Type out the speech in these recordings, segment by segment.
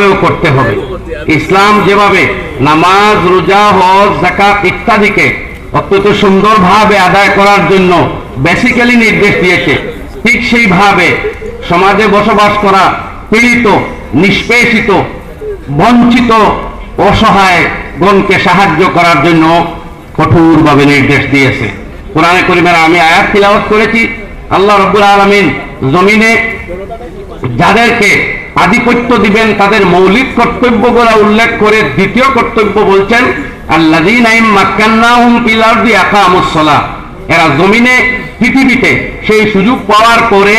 ওইভাবেও করতে হবে। ইসলাম যেভাবে নামাজ, রোজা, হজ জাকাত ইত্যাদিকে অত্যন্ত সুন্দরভাবে আদায় করার জন্য বেসিক্যালি নির্দেশ দিয়েছে, ঠিক সেইভাবে সমাজে বসবাস করা পীড়িত, নিষ্পেষিত, বঞ্চিত অসহায় গণকে সাহায্য করার জন্য কঠোরভাবে নির্দেশ দিয়েছে। কোরআনে করিমের আমি আয়াত তিলাওয়াত করেছি, আল্লাহ রব্বুল আলমিন জমিনে যাদেরকে আধিপত্য দিবেন, তাদের মৌলিক কর্তব্যগুলো উল্লেখ করে দ্বিতীয় কর্তব্য বলছেন আকামুস-সালাহ এরা জমিনে, পৃথিবীতে সেই সুযোগ পাওয়ার পরে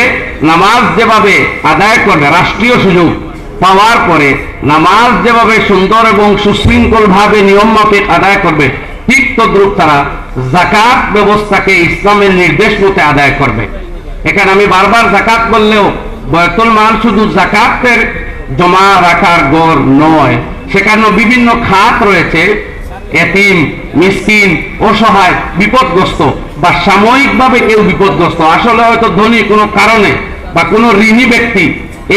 নামাজ যেভাবে আদায় করবে, রাষ্ট্রীয় সুযোগ পাওয়ার পরে নামাজ যেভাবে সুন্দর এবং সুশৃঙ্খল ভাবে নিয়ম মাফিক আদায় করবে, ঠিক তদ্রুপ তারা জাকাত ব্যবস্থাকে ইসলামের নির্দেশ মতে আদায় করবে। এখানে আমি বারবার জাকাত বললেও বয়তুল মাল শুধু জাকাতের জমা রাখার গড় নয়, সেখানে বিভিন্ন খাত রয়েছে, এতিম, মিসকিন, অসহায়, বিপদগ্রস্ত বা সাময়িকভাবে কেউ বিপদগ্রস্ত। আসলে হয়তো ধনী কোনো কারণে বা কোনো ঋণী ব্যক্তি,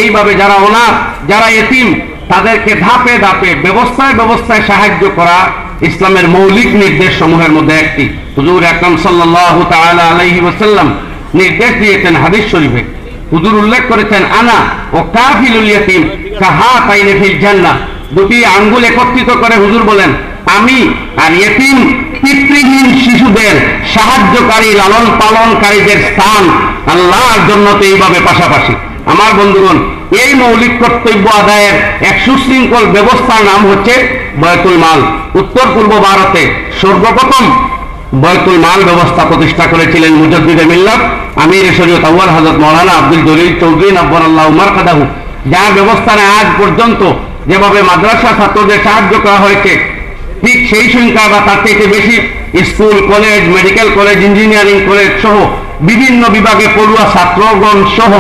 এইভাবে যারা অনাথ, যারা এতিম, তাদেরকে ধাপে ধাপে ব্যবস্থায় ব্যবস্থায় সাহায্য করা ইসলামের মৌলিক নির্দেশ সমূহের মধ্যে একটি। হুজুর আকরম সাল্লাল্লাহু তাআলা আলাইহি ওয়াসাল্লাম নির্দেশ দিয়েছেন হাদিস শরীফে। হুজুর উল্লেখ করেছেন, আনা ও কাফিলুল কাহা দুটি আঙ্গুল একত্রিত করে হুজুর বলেন, আমি আর ইয়েতিম পিতৃহীন শিশুদের সাহায্যকারী লালন পালনকারীদের স্থান আল্লাহর জন্য তো এইভাবে পাশাপাশি। আমার বন্ধুগণ, এই মৌলিক কর্তব্য আদায়ের এক সুশৃঙ্খল ব্যবস্থার নাম হচ্ছে বয়তুল মাল। উত্তর পূর্ব ভারতে সর্বপ্রথম বয়তুল মাল ব্যবস্থা প্রতিষ্ঠা করেছিলেন মুজদ্দিদে মিল্লাত আমির শরীয়ত আউয়াল হাজরত মাওলানা আব্দুল জলিল চৌধুরী নব্বর আল্লাহ উমার কাদাহু। যার ব্যবস্থানে আজ পর্যন্ত যেভাবে মাদ্রাসা ছাত্রদের সাহায্য করা হয়েছে, ঠিক সেই সংখ্যা বা তার থেকে বেশি school, college, medical college, engineering college সহ বিভিন্ন বিভাগে পড়ুয়া ছাত্রগণ সহ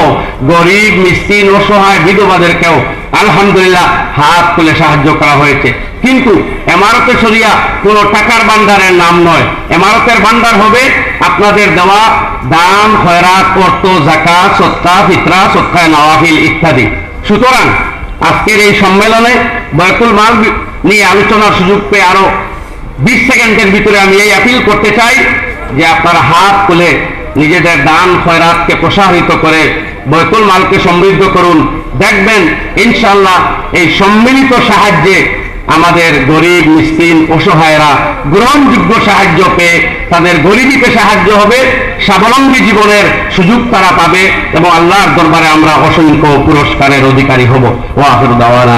গরিব, মিসকিন অসহায় বিধবাদেরকেও আলহামদুলিল্লাহ হাত তুলে সাহায্য করা হয়েছে। কিন্তু এমারতে সরিয়া কোনো টাকার ভান্ডারের নাম নয়। এমারতের ভান্ডার হবে আপনাদের দেওয়া দান, খয়রাত, অর্থ জাকা সত্তা ফিতরা সত্তায় নওয়াহিল ইত্যাদি। সুতরাং আজকের এই সম্মেলনে বয়তুল মাল নিয়ে আলোচনার সুযোগ পেয়ে আরও বিশ সেকেন্ডের ভিতরে আমি এই আপিল করতে চাই যে আপনারা হাত তুলে নিজেদের দান খয়রাতকে প্রসারিত করে বয়তুল মালকে সমৃদ্ধ করুন। দেখবেন ইনশাল্লাহ এই সম্মিলিত সাহায্যে আমাদের গরিব, মিসকিন, অসহায়রা গ্রহণযোগ্য সাহায্য পেয়ে তাদের গরিবীতে সাহায্য হবে, স্বাবলম্বী জীবনের সুযোগ তারা পাবে এবং আল্লাহর দরবারে আমরা অসংখ্য পুরস্কারের অধিকারী হব। ও আফির দাওয়ানা